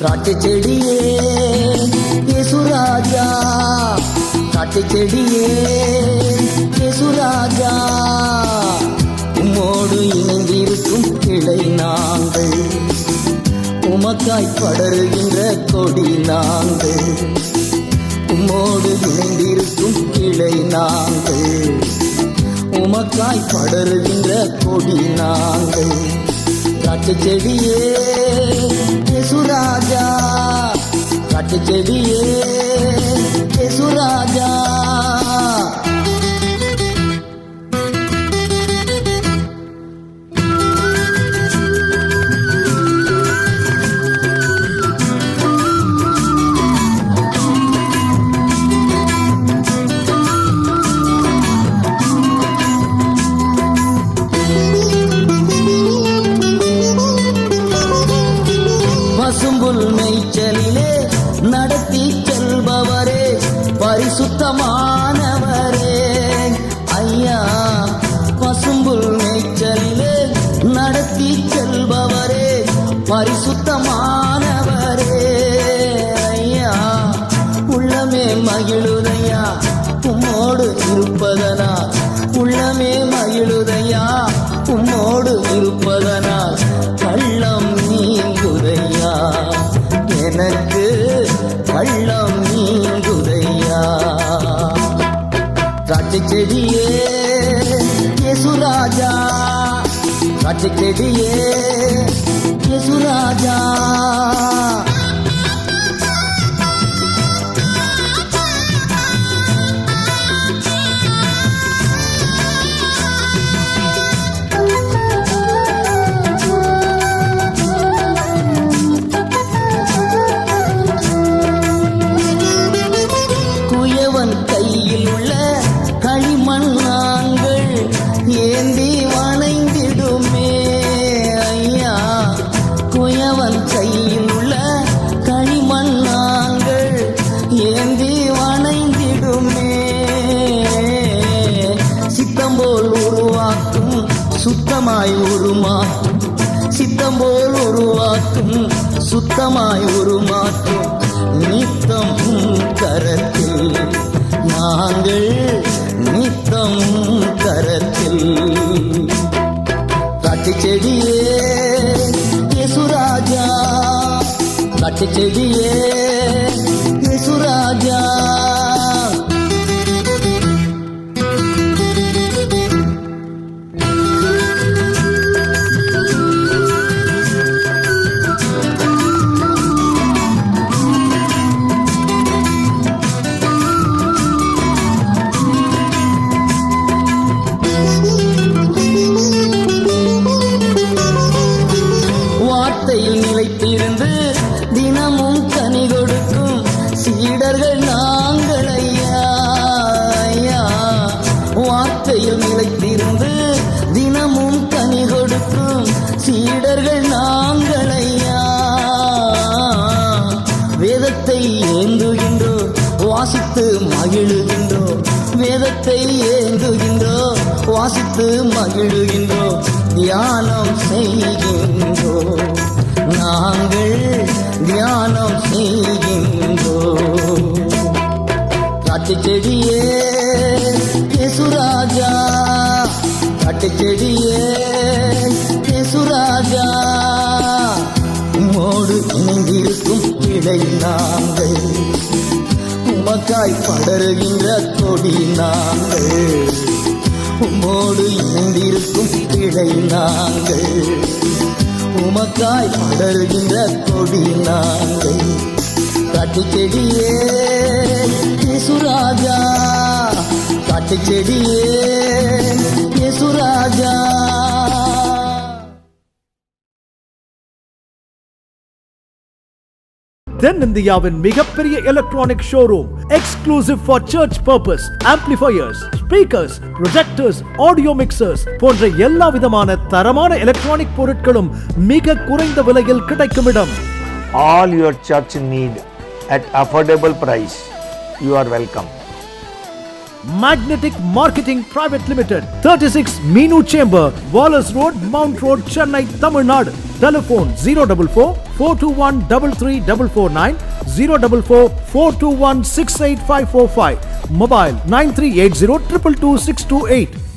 காட்டு செடியே யேசுராஜா காட்டு செடியே யேசுராஜா உம்மோடு இணைந்திருக்கும் கிளை நாங்கள். உமக்காய் படருகின்ற கொடி நாங்கள். உம்மோடு இணைந்திருக்கும் கிளை நாங்கள். உமக்காய் படருகின்ற கொடி நாங்கள். காட்டு செடியே பசும்புல் மேய்ச்சலிலே நடத்தி செல்பவரே பரிசுத்தமானவரே. ஐயா பசும்புல் மேய்ச்சலிலே நடத்தி செல்பவரே பரிசுத்தமான எனக்கு கள்ளம் நீங்குதையா? காட்டு செடியே யேசுராஜா காட்டு செடியே யேசுராஜா சித்தம் போல் உருவாக்கும் சுத்தமாய் உருமாற்றும். சித்தம் போல் உருவாக்கும் சுத்தமாய் உருமாற்றும். நித்தம் கரத்தில் நாங்கள் நித்தம் கரத்தில். காட்டு செடியே யேசுராஜா காட்டு செடியே யேசுராஜா தினமும் கனி கொடுக்கும் சீடர்கள் நாங்கள் ஐயா வார்த்தையில் நிலைத்திருந்து தினமும் கனி கொடுக்கும் சீடர்கள் நாங்கள் ஐயா வேதத்தை ஏந்துகின்றோ வாசித்து மகிழுகின்றோ? வேதத்தை ஏந்துகின்றோ வாசித்து மகிழுகின்றோ? தியானம் செய்கின்றோ? நாங்கள் தியானம் செய்கின்றோ காட்டு செடியே யேசுராஜா காட்டு செடியே யேசுராஜா உம்மோடு இணைந்திருக்கும் கிளை நாங்கள். உமக்காய் படருகின்ற கொடி நாங்கள். உம்மோடு இணைந்திருக்கும் கிளை நாங்கள். உமக்காய் படருகின்ற கொடி நாங்கள் காட்டு செடியே யேசுராஜா காட்டு செடியே யேசுராஜா தென்னிந்தியாவின் மிகப்பெரிய electronic showroom exclusive for church purpose amplifiers speakers projectors audio mixers போன்ற எல்லா விதமான தரமான எலக்ட்ரானிக் பொருட்களும் மிக குறைந்த விலையில் கிடைக்கும் இடம் all your church need at affordable price. You are welcome. Magnetic Marketing Private Limited, 36 Meenu Chamber, Wallace Road, Mount Road, Chennai, Tamil Nadu. Telephone 044 421 33449 044 421 68545. Mobile 9380 222 628.